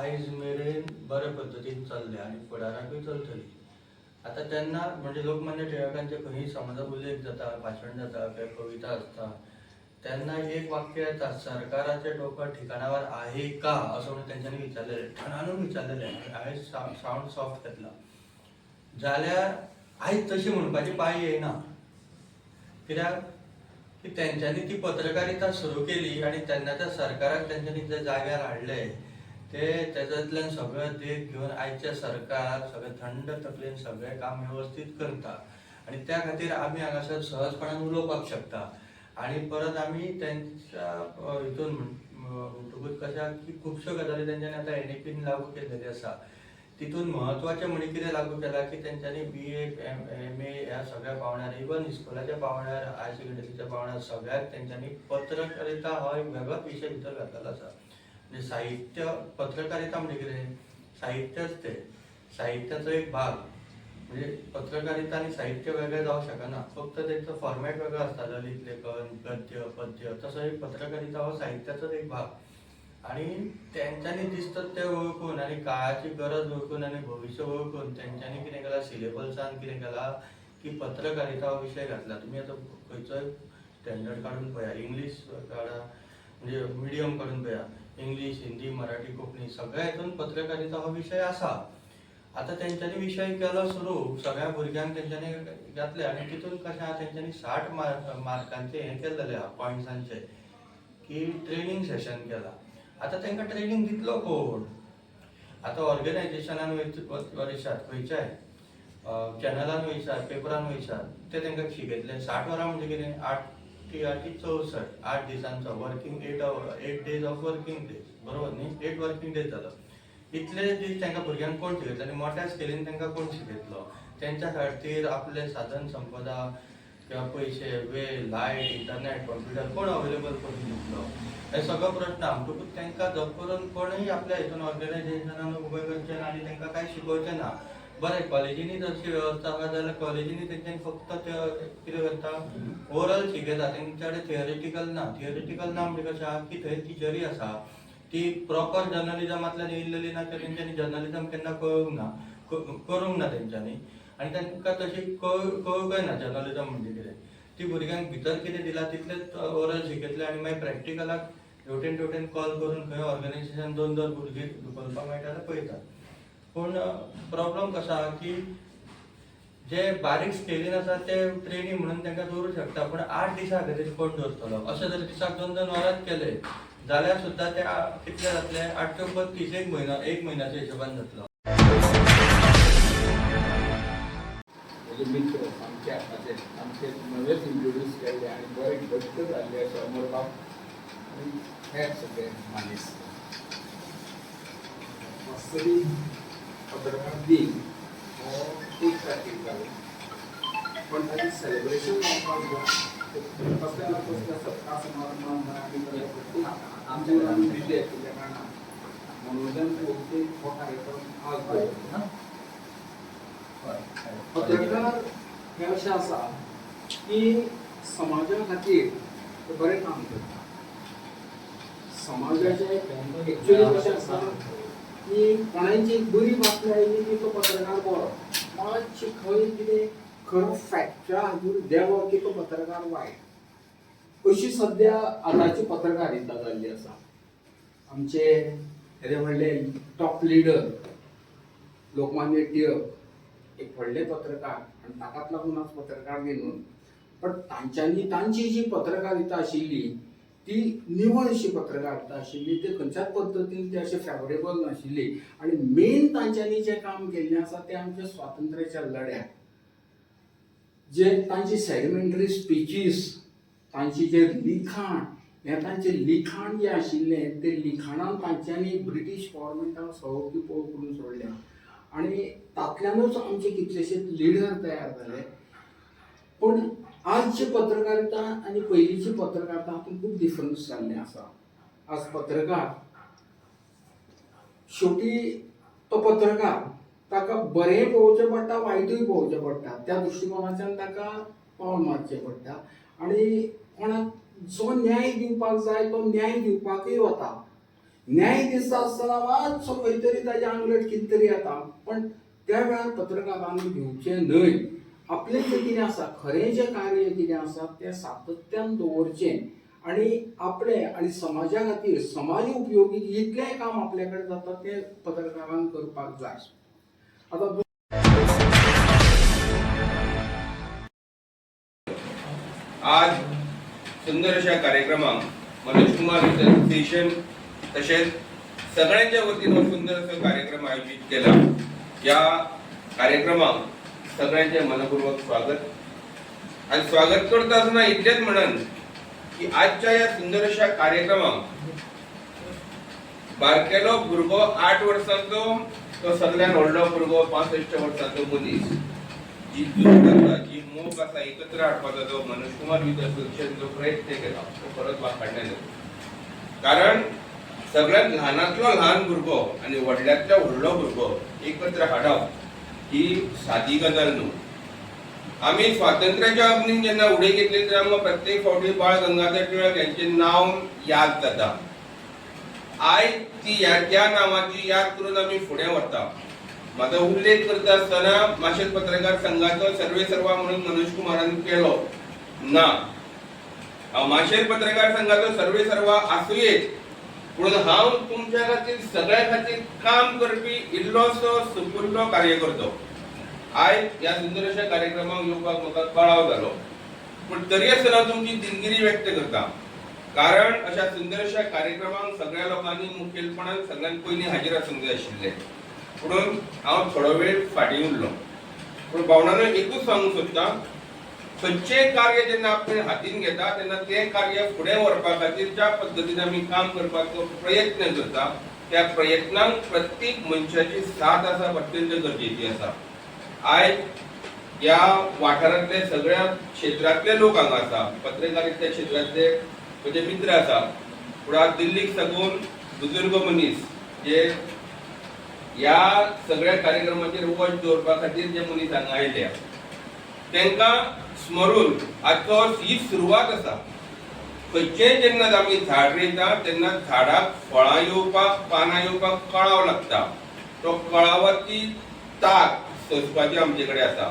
आयज मेरेन बऱ्या पद्दतीन चल्ले आनी फुडाराकूय चलतली आतां तेन्ना म्हणजे लोकमान्य टिळकांचे खंयी समजा उल्लेख जाता भाशण जाता किंवा कविता आसता तेन्ना एक वाक्य येता सरकाराचे डोकं ठिकाणावर आहे का? असं म्हणून तेंच्यांनी विचारलेले ठणानून विचारलेले हांवें सावंड सॉफ्ट घेतला. जाल्यार आयज तशी म्हणपाची पाळी येयना कित्याक की तेंच्यांनी ती पत्रकारिता सुरू केली आणि तेन्नाच्या सरकाराक तेंच्यांनी जे जाग्यार हाडले ते तेच्यातल्यान सगळें देख घेवन आयच्या सरकार सगळें थंड तकलेन सगळें काम वेवस्थीत करता आणि त्या खातीर आमी हांगासर सहजपणान उलोवपाक शकता. आणि परत आमी तेंच्या हितून म्हणटकूच कशा की खुबश्यो गजाली तेंच्यांनी आतां एनईपीन लागू केलेली आसा. तितून म्हत्वाचें म्हणजे कितें लागू केला की तेंच्यांनी बी ए एम ए ह्या सगळ्या पावण्यार इवन इस्कुलाच्या पावण्यार हायर सेकंडरीच्या पावण्यार सगळ्याक तेंच्यांनी पत्रकारिता हो एक वेगळोच विशय भितर घातलेलो आसा. म्हणजे साहित्य पत्रकारिता म्हणजे कितें साहित्यच ते. साहित्याचो एक भाग. म्हणजे पत्रकारिता आणि साहित्य वेगळें जावं शकना फक्त त्याचं फॉर्मॅट वेगळो आसता ललित लेखन गद्य पद्य. तसो एक पत्रकारिता हो साहित्याचोच एक भाग. आणि तेंच्यांनी दिसतात ते वळखून आणि काळाची गरज वळखून आणि भविष्य वळखून त्यांच्यानी कितें केला सिलेबसान कितें केला की पत्रकारिता हो विशय घातला. तुमी आतां खंयचोय स्टँडर्ड काडून पळया इंग्लीश काढा म्हणजे मिडियम करून पळया इंग्लीश हिंदी मराठी कोंकणी सगळ्या हितून पत्रकारिता हो विशय आसा आता तेंच्यांनी विशय केलो सुरू. सगळ्या भुरग्यांक तेंच्यांनी घातले आणि तितून कशें आहा तेंच्यांनी साठ मार्क मार्कांचे हें केलेले आहा पॉयंट्सांचे की ट्रेनिंग सेशन केला. आता त्यांना ट्रेनिंग दितलो कोण? आता ऑर्गनायझेशनान वरिशात खंयच्याय चॅनलान वयशात पेपरान वयशात ते त्यांना शिकयतले साठ वरां म्हणजे कितें आठ ती आठी चौसष्ट आठ दिसांचो working eight eight days of working days बरोबर न्ही? एट वर्किंग डेज जालो इतले दीस तांकां भुरग्यांक कोण शिकयतलो आनी मोठ्या स्केलीन तांकां कोण शिकयतलो तेंच्या खातीर आपले साधन संपदा किंवा पयशे वेळ लायट इंटरनेट कॉम्प्युटर कोण अवेलेबल करून दितलो हे सगळो प्रश्न आमटकूच तांकां जप करून कोणूय आपल्या हितून ऑर्गनायझेशनान उबें करचें ना आनी तांकां कांय शिकोवचें ना बरें कॉलेजींनी जशी वेवस्था आहा जाल्यार कॉलेजींनी तेंच्यांनी फक्त ते कितें करता. ओरल शिकयता तेंच्या कडेन थियोरिटिकल ना थियोरिटिकल ना म्हणजे कशें आहा की थंय टिचरी आसा ती प्रॉपर जर्नलिजमांतल्यान येयल्लेली ना तर तेंच्यांनी जर्नलिजम केन्ना कळूंक ना करूंक ना तेंच्यांनी आनी तांकां तशी कळ कळूंकय ना जर्नलिजम म्हणजे कितें ती भुरग्यांक भितर कितें दिला तितलेंच ओरल शिकयतले आनी मागीर प्रॅक्टिकलाक हेवटेन तेवटेन कॉल करून खंय ऑर्गनायझेशन दोन दोन भुरगीं धुकलपाक मेळटा जाल्यार पळयता पूण प्रॉब्लम कसो आहा की जे बारीक स्केलीन आसा ते ट्रेनींग म्हणून तांकां दवरूं शकता पूण आठ दिसां खातीर कोण दवरतलो अशें जर दिसाक दोन दोन वरांच केले जाल्यार सुद्दां ते आ- कितले जातले आठशे बत्तीस एक म्हयनो एक म्हयन्याच्या हिशोबान जातलो. मित्र आमचे आताचे आमचे नवेच इंट्रोड्यूस केल्ले आनी बरे घट्ट जाल्ले अशे अमरबाब आनी हेर सगळे मानीस वास्तवीक पत्रकार दिन हो एक तारखेक जालो पण ताजें सेलिब्रेशन जावपाक जाय कसले ना कसले सत्कार समारंभ आमी करप आमचे आमी दिले तेच्या कारणान मनोरंजन भौतीक हो कार्यक्रम आज जालो पत्रकार हे अशें आसा की समाजा खातीर बरें काम करता समाजाचें एक्चुअली कशें आसा की कोणाची बरी बातमी आयली की तो पत्रकार बरो मातशें खंय कितें खरो फॅक्टच्या हातूर देवो की तो पत्रकार वायट अशी सद्या आतांची पत्रकारिता जाल्ली आसा आमचे हे व्हडले टॉप लिडर लोकमान्य टिळक एक व्हडले पत्रकार. आनी ताकाच लागून आज पत्रकार दिन न्हू पण तांच्यांनी तांची जी पत्रकारिता आशिल्ली ती निवळ अशी पत्रकारिता आशिल्ली ते खंयच्याच पद्दतीन ती अशी फेवरेबल नाशिल्ली आनी मेन तांच्यांनी जें काम केल्लें आसा तें आमच्या स्वातंत्र्याच्या लड्याक जे तांची सेगमेंटरी स्पिचीस तांची जे लिखाण हें तांचें लिखाण जें आशिल्लें तें लिखाणान तांच्यांनी ब्रिटीश गव्हर्मेंटाक सवकी पळोव करून सोडल्या. आणि तातल्यानूच आमचे कितलेशेच लिडर तयार झाले. पण आजची पत्रकारिता आणि पयलींची पत्रकारिता आपण खूब डिफरन्स चालले आसा आज पत्रकार शेवटी तो पत्रकार ताका बरें पळोवचें पडटा वायटूय पळोवचें पडटा त्या दृश्टिकोनाच्यान ताका पावल मारचें पडटा आनी कोणाक जो न्याय दिवपाक जाय तो न्याय दिवपाकूय वता न्याय दिसता आसतना मातसो खंय तरी ताच्या आंगलट कितें तरी येता. पण त्या वेळार पत्रकारांनी घेवचें न्हय. आपलें जें कितें आसा खरें जें कार्य कितें आसा तें सातत्यान दवरचें आनी आपले आनी समाजा खातीर समाज उपयोगी जितलेंय काम आपल्या कडेन जाता तें पत्रकारान करपाक जाय. आतां आज सुंदर अशा कार्यक्रमाक मनोज कुमार स्टेशन तसेच सगळ्यांच्या वतीन हो सुंदर असो कार्यक्रम आयोजित केला. या कार्यक्रमाक सगळ्यांचे मनपूर्वक स्वागत. आणि स्वागत करता आसतना इतलेच म्हणन की आजच्या या सुंदर अशा कार्यक्रमाक बारकेलो भुरगो आठ वर्सांचो तो सगळ्यान व्हडलो भुरगो पासष्ट वर्सांचो मनीस जी झूज आसा जी मोग आसा एकत्र हाडपाचो जो मनोज कुमार युथ जो प्रयत्न केला तो परत वाखाणण्यात येतो. कारण सगळ्यात ल्हानांतलो ल्हान भुरगो आनी व्हडल्यातलो व्हडलो भुरगो एकत्र हाडप ही सादी गजाल न्हू आमी स्वातंत्र्याच्या अग्नीन जेन्ना उडे घेतली तेन्ना आमकां प्रत्येक फावटी बाळ गंगाधर टिळक यांचे नाव याद जाता आयज ती या त्या नावाची याद करून आमी फुडें वता माझा उल्लेख करता आसतना माशेल पत्रकार संघाचो सर्वे सर्वा म्हणून मनोज कुमारान केलो. ना. हांव माशेल पत्रकार संघाचो सर्वे सर्वा आसुयेत म्हणून हांव तुमच्या खातीर सगळ्या खातीर काम करपी इल्लोसो सुपुल्लो कार्यकर्तो आयज ह्या सुंदर अशा कार्यक्रमाक येवपाक म्हाका कळाव जालो पूण तरी आसतना तुमची दिलगिरी व्यक्त करता. कारण अशा सुंदर अशा सगळ्या लोकांनी मुखेलपणान सगळ्यांत पयलीं हाजीर आसूंक जाय आशिल्लें म्हणून हांव थोडो वेळ फाटीं उरलो पूण भावनानो एकूच सांगूंक सोदतां खंयचें कार्य जेन्ना आपण हातीन घेता तेन्ना तें कार्य फुडें व्हरपा खातीर ज्या पद्दतीन आमी काम करपाचो प्रयत्न करता त्या प्रयत्नांक प्रत्येक मनशाची साथ आसा अत्यंत गरजेची आसा. आयज ह्या वाठारांतले सगळ्या क्षेत्रांतले लोक हांगा आसा पत्रकारिता क्षेत्रांतले म्हजे मित्र आसा. पूण आज दिल्लीक साकून बुजुर्ग मनीस जे ह्या सगळ्या कार्यक्रमाचेर वच दवरपा खातीर जे मनीस हांगा आयले तांकां स्मरून आजचो ही सुरवात आसा खंयचेय जेन्ना आमी झाड रोयता तेन्ना झाडाक फळां येवपाक पानां येवपाक कळाव लागता. तो कळावाची ताक सोसपाची आमचे कडेन आसा